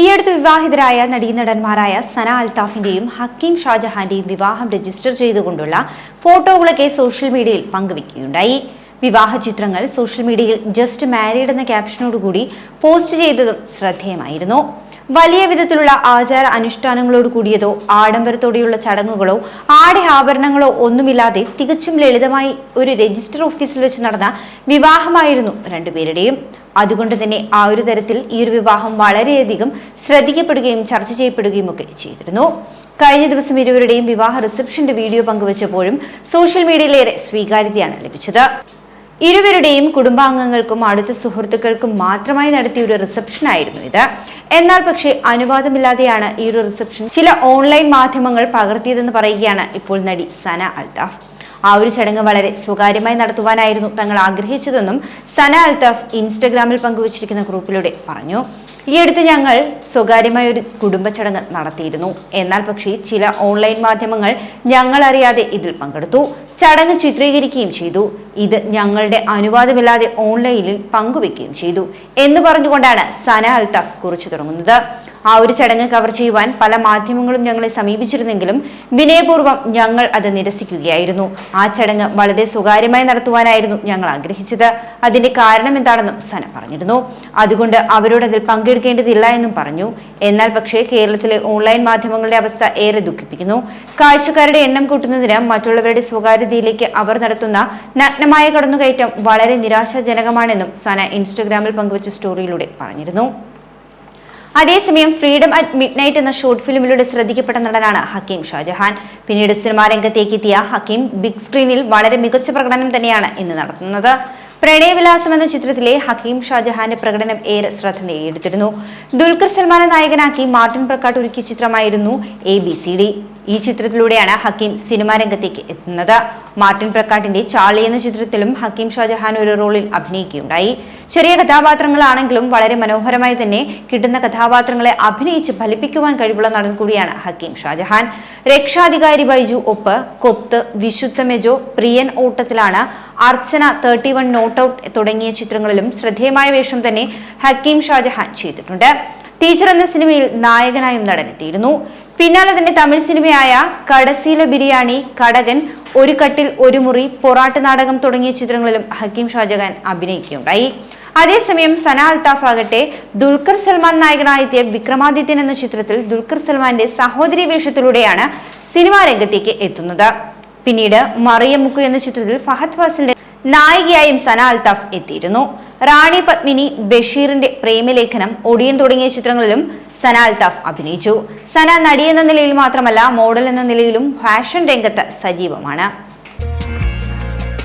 ഈയടുത്ത് വിവാഹിതരായ നടീനടന്മാരായ സന അൽതാഫിന്റെയും ഹക്കീം ഷാജഹാന്റെയും വിവാഹം രജിസ്റ്റർ ചെയ്തുകൊണ്ടുള്ള ഫോട്ടോകളൊക്കെ സോഷ്യൽ മീഡിയയിൽ പങ്കുവെക്കുകയുണ്ടായി. വിവാഹ ചിത്രങ്ങൾ സോഷ്യൽ മീഡിയയിൽ ജസ്റ്റ് മാരീഡ് എന്ന ക്യാപ്ഷനോടുകൂടി പോസ്റ്റ് ചെയ്തതും ശ്രദ്ധേയമായിരുന്നു. വലിയ വിധത്തിലുള്ള ആചാര അനുഷ്ഠാനങ്ങളോട് കൂടിയതോ ആഡംബരത്തോടെയുള്ള ചടങ്ങുകളോ ആടെ ആഭരണങ്ങളോ ഒന്നുമില്ലാതെ തികച്ചും ലളിതമായി ഒരു രജിസ്റ്റർ ഓഫീസിൽ വെച്ച് നടന്ന വിവാഹമായിരുന്നു രണ്ടുപേരുടെയും. അതുകൊണ്ട് തന്നെ ആ ഒരു തരത്തിൽ ഈ ഒരു വിവാഹം വളരെയധികം ശ്രദ്ധിക്കപ്പെടുകയും ചർച്ച ചെയ്യപ്പെടുകയും ഒക്കെ ചെയ്തിരുന്നു. കഴിഞ്ഞ ദിവസം ഇരുവരുടെയും വിവാഹ റിസപ്ഷന്റെ വീഡിയോ പങ്കുവച്ചപ്പോഴും സോഷ്യൽ മീഡിയയിലേറെ സ്വീകാര്യതയാണ് ലഭിച്ചത്. ഇരുവരുടെയും കുടുംബാംഗങ്ങൾക്കും അടുത്ത സുഹൃത്തുക്കൾക്കും മാത്രമായി നടത്തിയ ഒരു റിസപ്ഷൻ ആയിരുന്നു ഇത്. എന്നാൽ പക്ഷേ അനുവാദമില്ലാതെയാണ് ഈ ഒരു റിസപ്ഷൻ ചില ഓൺലൈൻ മാധ്യമങ്ങൾ പകർത്തിയതെന്ന് പറയുകയാണ് ഇപ്പോൾ നടി സന അൽതാഫ്. ആ ഒരു ചടങ്ങ് വളരെ സ്വകാര്യമായി നടത്തുവാനായിരുന്നു തങ്ങൾ ആഗ്രഹിച്ചതെന്നും സന അൽതാഫ് ഇൻസ്റ്റഗ്രാമിൽ പങ്കുവച്ചിരിക്കുന്ന ഗ്രൂപ്പിലൂടെ പറഞ്ഞു. ഈ അടുത്ത് ഞങ്ങൾ സ്വകാര്യമായ ഒരു കുടുംബ ചടങ്ങ് നടത്തിയിരുന്നു. എന്നാൽ പക്ഷേ ചില ഓൺലൈൻ മാധ്യമങ്ങൾ ഞങ്ങൾ അറിയാതെ ഇതിൽ പങ്കെടുത്തു. ചടങ്ങ് ചിത്രീകരിക്കുകയും ചെയ്തു. ഇത് ഞങ്ങളുടെ അനുവാദമില്ലാതെ ഓൺലൈനിൽ പങ്കുവെക്കുകയും ചെയ്തു. എന്ന് പറഞ്ഞുകൊണ്ടാണ് സന അൽതാഫ് കുറിച്ചു തുടങ്ങുന്നത്. ആ ഒരു ചടങ്ങ് കവർ ചെയ്യുവാൻ പല മാധ്യമങ്ങളും ഞങ്ങളെ സമീപിച്ചിരുന്നെങ്കിലും വിനയപൂർവം ഞങ്ങൾ അത് നിരസിക്കുകയായിരുന്നു. ആ ചടങ്ങ് വളരെ സ്വകാര്യമായി നടത്തുവാനായിരുന്നു ഞങ്ങൾ ആഗ്രഹിച്ചത്. അതിന്റെ കാരണം എന്താണെന്നും സന പറഞ്ഞിരുന്നു. അതുകൊണ്ട് അവരോട് അതിൽ പങ്കെടുക്കേണ്ടതില്ല എന്നും പറഞ്ഞു. എന്നാൽ പക്ഷേ കേരളത്തിലെ ഓൺലൈൻ മാധ്യമങ്ങളുടെ അവസ്ഥ ഏറെ ദുഃഖിപ്പിക്കുന്നു. കാഴ്ചക്കാരുടെ എണ്ണം കൂട്ടുന്നതിന് മറ്റുള്ളവരുടെ സ്വകാര്യതയിലേക്ക് അവർ നടത്തുന്ന നഗ്നമായ കടന്നുകയറ്റം വളരെ നിരാശാജനകമാണെന്നും സന ഇൻസ്റ്റഗ്രാമിൽ പങ്കുവച്ച സ്റ്റോറിയിലൂടെ പറഞ്ഞിരുന്നു. അതേസമയം ഫ്രീഡം അറ്റ് മിഡ് നൈറ്റ് എന്ന ഷോർട്ട് ഫിലിമിലൂടെ ശ്രദ്ധിക്കപ്പെട്ട നടനാണ് ഹക്കീം ഷാജഹാൻ. പിന്നീട് സിനിമാ രംഗത്തേക്ക് എത്തിയ ഹക്കീം ബിഗ് സ്ക്രീനിൽ വളരെ മികച്ച പ്രകടനം തന്നെയാണ് ഇന്ന് നടത്തുന്നത്. പ്രണയവിലാസം എന്ന ചിത്രത്തിലെ ഹക്കീം ഷാജഹാന്റെ പ്രകടനം ഏറെ ശ്രദ്ധ നേടിയെടുത്തിരുന്നു. ദുൽഖർ സൽമാനെ നായകനാക്കി മാർട്ടിൻ പ്രക്കാട്ട് ഒരുക്കിയ ചിത്രമായിരുന്നു എ ബി സി ഡി ഈ ചിത്രത്തിലൂടെയാണ് ഹക്കീം സിനിമാ രംഗത്തേക്ക് എത്തുന്നത്. മാർട്ടിൻ പ്രക്കാട്ടിന്റെ ചാളി എന്ന ചിത്രത്തിലും ഹക്കീം ഷാജഹാൻ ഒരു റോളിൽ അഭിനയിക്കുകയുണ്ടായി. ചെറിയ കഥാപാത്രങ്ങളാണെങ്കിലും വളരെ മനോഹരമായി തന്നെ കിട്ടുന്ന കഥാപാത്രങ്ങളെ അഭിനയിച്ച് ഫലിപ്പിക്കുവാൻ കഴിവുള്ള നടൻ കൂടിയാണ് ഹക്കീം ഷാജഹാൻ. രക്ഷാധികാരി ബൈജു ഒപ്പ് കൊത്ത് വിശുദ്ധ മെജോ പ്രിയൻ ഓട്ടത്തിലാണ് Archana thirty one not out തുടങ്ങിയ ചിത്രങ്ങളിലും ശ്രദ്ധേയമായ വേഷം തന്നെ ഹക്കീം ഷാജഹാൻ ചെയ്തിട്ടുണ്ട്. ടീച്ചർ എന്ന സിനിമയിൽ നായകനായും നടനെത്തിയിരുന്നു. പിന്നാലെ തന്നെ തമിഴ് സിനിമയായ കടസീല ബിരിയാണി കടകൻ ഒരു കട്ടിൽ ഒരു മുറി പൊറാട്ട് നാടകം തുടങ്ങിയ ചിത്രങ്ങളിലും ഹക്കീം ഷാജഹാൻ അഭിനയിക്കുകയുണ്ടായി. അതേസമയം സന അൽത്താഫ് ആകട്ടെ ദുൽഖർ സൽമാൻ നായകനായെത്തിയ വിക്രമാദിത്യൻ എന്ന ചിത്രത്തിൽ ദുൽഖർ സൽമാന്റെ സഹോദരി വേഷത്തിലൂടെയാണ് സിനിമാ രംഗത്തേക്ക് എത്തുന്നത്. പിന്നീട് മറിയമുക്കു എന്ന ചിത്രത്തിൽ ഫഹദ് ഫാസിലിന്റെ നായികയായും സന അൽത്താഫ് എത്തിയിരുന്നു. റാണി പത്മിനി ബഷീറിന്റെ പ്രേമലേഖനം ഒടിയൻ തുടങ്ങിയ ചിത്രങ്ങളിലും സന അൽത്താഫ് അഭിനയിച്ചു. സന നടി എന്ന നിലയിൽ മാത്രമല്ല മോഡൽ എന്ന നിലയിലും ഫാഷൻ രംഗത്ത് സജീവമാണ്.